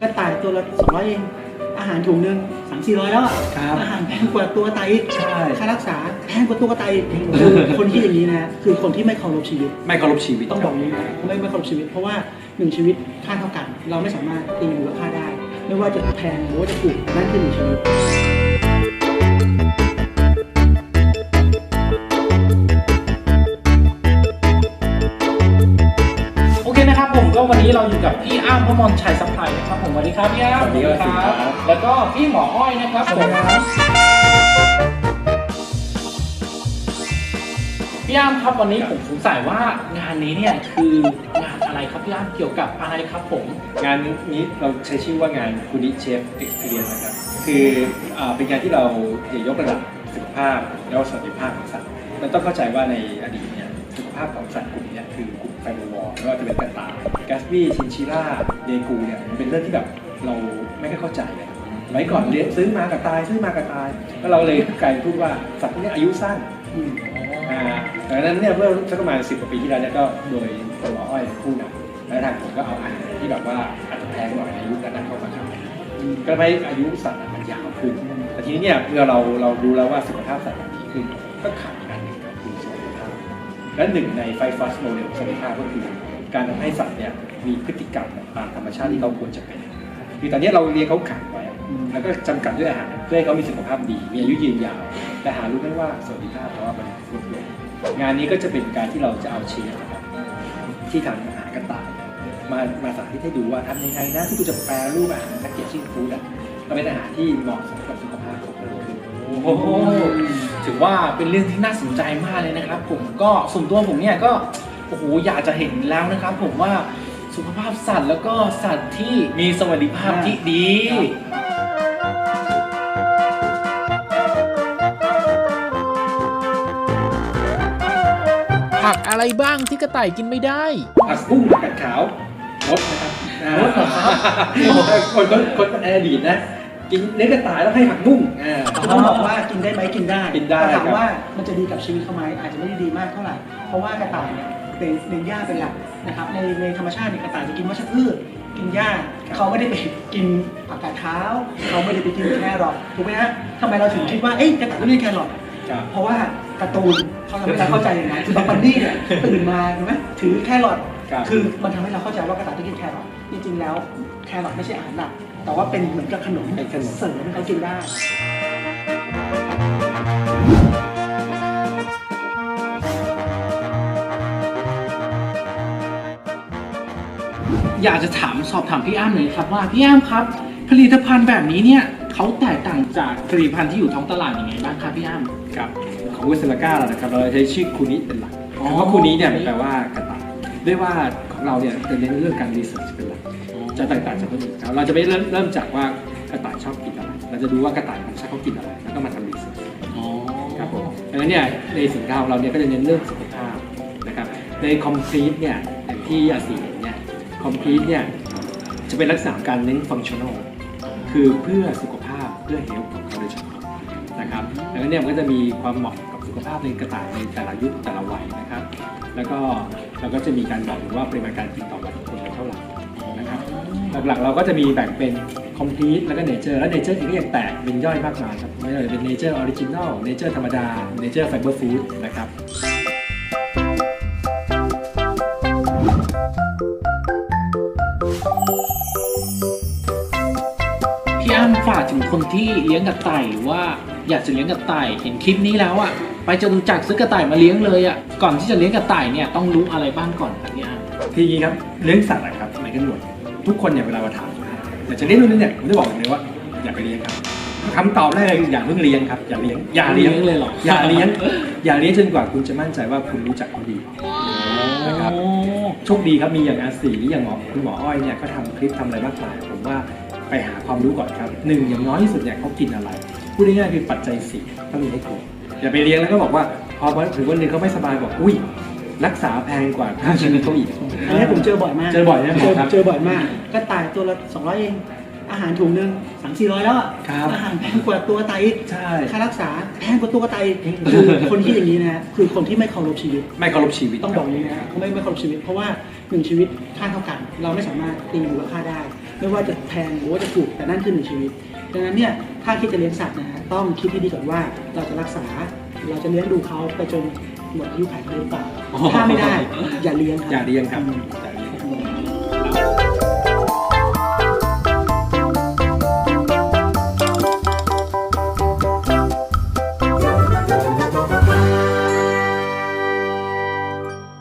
ก็ตายตัวละสองร้อยเอง อาหารถุงหนึ่งสามสี่ร้อยแล้วอะครับอาหารแพงกว่าตัวตายอีกใช่ค่ารักษาแพงกว่าตัวตายอีกคือคนที่อย่างนี้นะคือคนที่ไม่เคารพชีวิต ไม่เคารพชีวิตต้องบอกอย่างนี้นะไม่ไม่เคารพชีวิต เพราะว่าหนึ่งชีวิตค่าเท่ากัน เราไม่สามารถตีมูลค่าได้ ไม่ว่าจะแพงหรือว่าจะถูกนั่นคือหนึ่งชีวิตโอเคนะครับผมก็วันนี้เราอยู่กับพี่อ้ำพมรชัยสัพพลายนะครับผมสวัสดี ครับพี่อ้ำสวัสดีครับ แล้วก็พี่หมออ้อยนะครับผมพี่อ้ำครับวันนี้ผมสงสัยว่างานนี้เนี่ยคืองานอะไรครับพี่อ้ำเกี่ยวกับอะไรครับผม งานนี้เราใช้ชื่อว่างานคูนิเชฟเอ็กซ์เพรียนนะครับ คืออ่าเป็นงานที่เราจะยกระดับสุขภาพแล้วก็สวัสดิภาพของสัตว์มันต้องเข้าใจว่าในอดีตเนี่ยสุขภาพของสัตว์กลุ่มเนี้คือกลุ่มไฟโบวอร์ไม่ว่าจะเป็นกระต่ายแกสบี้ชินชิล่าเดกูเนี่ยมันเป็นเรื่องที่แบบ เราไม่ค่อยเข้าใจเลยสมัยก่อนเลี้ยงซื้อมากับตายซื้อมากับตาย แล้วเราเลยกลายเป็นพูดว่าสัตว์พวกนี้อายุสั้นอืมอ่าดังนั้นเนี่ยเมื่อสักประมาณสิบกว่าปีที่แล้วเนี่ยก็โดยตัวหมออ้อยผู้นำและทางผมก็เอาอาหารที่แบบว่าอาจจะแพงหน่อยในยุคนั้นเข้ามาขายก็ทำให้อายุสัตว์มันยาวขึ้น แต่ทีนี้เนี่ยเมื่อเราเรารู้แล้วว่าสุขภาพสัตว์มันดีขึ้นก็ขาดอีกอันหนึ่งครับคือสวัสดิภาพ และหนึ่งในไฟฟัสโมเดลสวัสดิภาพก็คือ การทำให้สัตว์เนี่ยมีพฤติกรรมตามธรรมชาติที่เขาควรจะเป็น คือตอนนี้เราเลี้ยงเขาขังไว้แล้วก็จำกัดด้วยอาหารเพื่อให้เขามีสุขภาพดี มีอายุยืนยาว แต่หารู้ไหมว่าสวัสดิภาพเพราะว่ามันลดลงงานนี้ก็จะเป็นการที่เราจะเอาเชฟนะครับที่ทำอาหารกระต่ายมามาสาธิตให้ดูว่าทำยังไงนะที่กูจะแปรรูปอาหารแพ็กเกจชิ่งฟู้ดอะก็เป็นอาหารที่เหมาะสมกับสุขภาพของเราโอ้โหถือว่าเป็นเรื่องที่น่าสนใจมากเลยนะครับ ผมก็ส่วนตัวผมเนี่ยก็โอ้โหอยากจะเห็นแล้วนะครับ ผมว่า สุขภาพสัตว์แล้วก็สัตว์ที่มีสวัสดิภาพที่ดี ผักอะไรบ้างที่กระต่ายกินไม่ได้ ผักบุ้งผักกาดขาวรสนะครับรสเหรอครับคนคนคนคนอดีตนะ กินเนื้อกระต่ายแล้วให้ผักบุ้งอ่า ต้องบอกว่ากินได้ไหมกินได้กินได้แต่ถามครับ ว่ามันจะดีกับชีวิตเขาไหมอาจจะไม่ได้ดีมากเท่าไหร่ เพราะว่ากระต่ายเนี่ย เป็นเน้นหญ้าเป็นหลักนะครับในในธรรมชาติเนี่ยกระต่ายจะกินวัชพืชกินหญ้าเขาไม่ได้ไปกินผักกาดเท้าเขาไม่ได้ไปกินแครอทถูกไหมฮะทำไมเราถึงคิดว่าเอ้ยกระต่ายต้องกินแครอทครับเพราะว่าการ์ตูนเขาทำให้เราเข้าใจอย่างนั้นคือบักบันดี้เนี่ยตื่นมาเห็นไหมถือแครอทครับคือมันทำให้เราเข้าใจว่ากระต่ายต้องกินแครอทจริงๆแล้วแครอทไม่ใช่อาหารหลักแต่ว่าเป็นเหมือนกับขนมเป็นขนมเสริมให้เขากินได้ อยากจะถามสอบถามพี่อ้ำหน่อยครับว่าพี่อ้ำครับ ผลิตภัณฑ์แบบนี้เนี่ยเขาแตกต่างจากผลิตภัณฑ์ที่อยู่ท้องตลาดยังไงบ้างครับพี่อ้ำครับของเวสเซลก้าเรานะครับเราใช้ชื่อคูนิเป็นหลักอ๋อคำว่าคูนิเนี่ยมันแปลว่ากระต่ายด้วยว่าของเราเนี่ยจะเน้นเรื่องการรีเสิร์ชเป็นหลักจะแตกต่างจากคนอื่นครับเราจะไม่เริ่มเริ่มจากว่ากระต่ายชอบกินอะไร เราจะดูว่ากระต่ายของชาติเขากินอะไร แล้วก็มาทำรีเสิร์ชอ๋อครับผมดังนั้นเนี่ยในสินค้าของเราเนี่ยก็จะเน้นเรื่องสุขภาพนะครับในคอมพลีทเนี่ยอย่างที่อาศี คอมพลีทเนี่ยจะเป็นลักษณะการเน้นฟังชั่นอลคือเพื่อสุขภาพเพื่อเฮลท์ของเขาโดยเฉพาะนะครับดังนั้นเนี่ยมันก็จะมีความเหมาะกับสุขภาพในกระต่ายในแต่ละยุคแต่ละวัยนะครับ แล้วก็เราก็จะมีการบอกว่าปริมาณการกินต่อวันของคนเป็นเท่าไหร่นะครับหลักๆเราก็จะมีแบ่งเป็น complete แล้วก็ nature แล้ว nature เองก็ยังแตกเป็นย่อยมากมายครับไม่ว่าจะเป็น nature original nature ธรรมดา nature fiber food นะครับ ฝากถึงคนที่เลี้ยงกระต่ายหรือว่าอยากจะเลี้ยงกระต่ายเห็นคลิปนี้แล้วอะไปจตุจักรซื้อกระต่ายมาเลี้ยงเลยอะก่อนที่จะเลี้ยงกระต่ายเนี่ยต้องรู้อะไรบ้างก่อนครับพี่อ้ำทีนี้ครับเลี้ยงสัตว์อะครับในกันหมดทุกคนเนี่ยเวลามาถามอยากจะเลี้ยงนู่นนี่เนี่ยผมจะบอกเลยว่าอย่าไปเลี้ยงครับคำตอบแรกเลยคืออย่าเพิ่งเลี้ยงครับอย่าเลี้ยงอย่าเลี้ยงเลยเหรออย่าเลี้ยงอย่าเลี้ยงจนกว่าคุณจะมั่นใจว่าคุณรู้จักเขาดีนะครับโอ้โชคดีครับมีอย่างอาศีหรืออย่างหมอคุณหมออ้อยเนี่ยก็ทำคลิปทำอะไรมากมายผมว่า ไปหาความรู้ก่อนครับหนึ่งอย่างน้อยที่สุดเนี่ยเขากินอะไร พูดง่ายๆคือปัจจัยสี่ต้องมีให้ครบอย่าไปเลี้ยงแล้วก็บอกว่าพอถึงวันหนึ่งเขาไม่สบายบอกอุ้ยรักษาแพงกว่าค่าชีวิตเขาอีกอันนี้ผมเจอบ่อยมาก เจอบ่อยใช่ไหมเจอครับเจอบ่อยมาก ก็ตายตัวละสองร้อยเอง อาหารถุงหนึ่งสามสี่ร้อยแล้วอะครับอาหารแพงกว่าตัวตายอีกใช่ ค่ารักษาแพงกว่าตัวตายอีกคือคนที่อย่างนี้นะ คือคนที่ไม่เคารพชีวิต ไม่เคารพชีวิต ต้องบอกอย่างนี้นะเขาไม่ไม่เคารพชีวิต เพราะว่าหนึ่งชีวิตค่าเท่ากัน เราไม่สามารถตีมูลค่าได้ ไม่ว่าจะแพงหรือว่าจะถูกแต่นั่นคือหนึ่งชีวิต ดังนั้นเนี่ยถ้าคิดจะเลี้ยงสัตว์นะฮะต้องคิดให้ดีก่อนว่าเราจะรักษาเราจะเลี้ยงดูเขาไปจนหมดอายุขัยเขาหรือเปล่าถ้าไม่ได้อย่าเลี้ยงครับอย่าเลี้ยงครับอืมอย่าเลี้ยง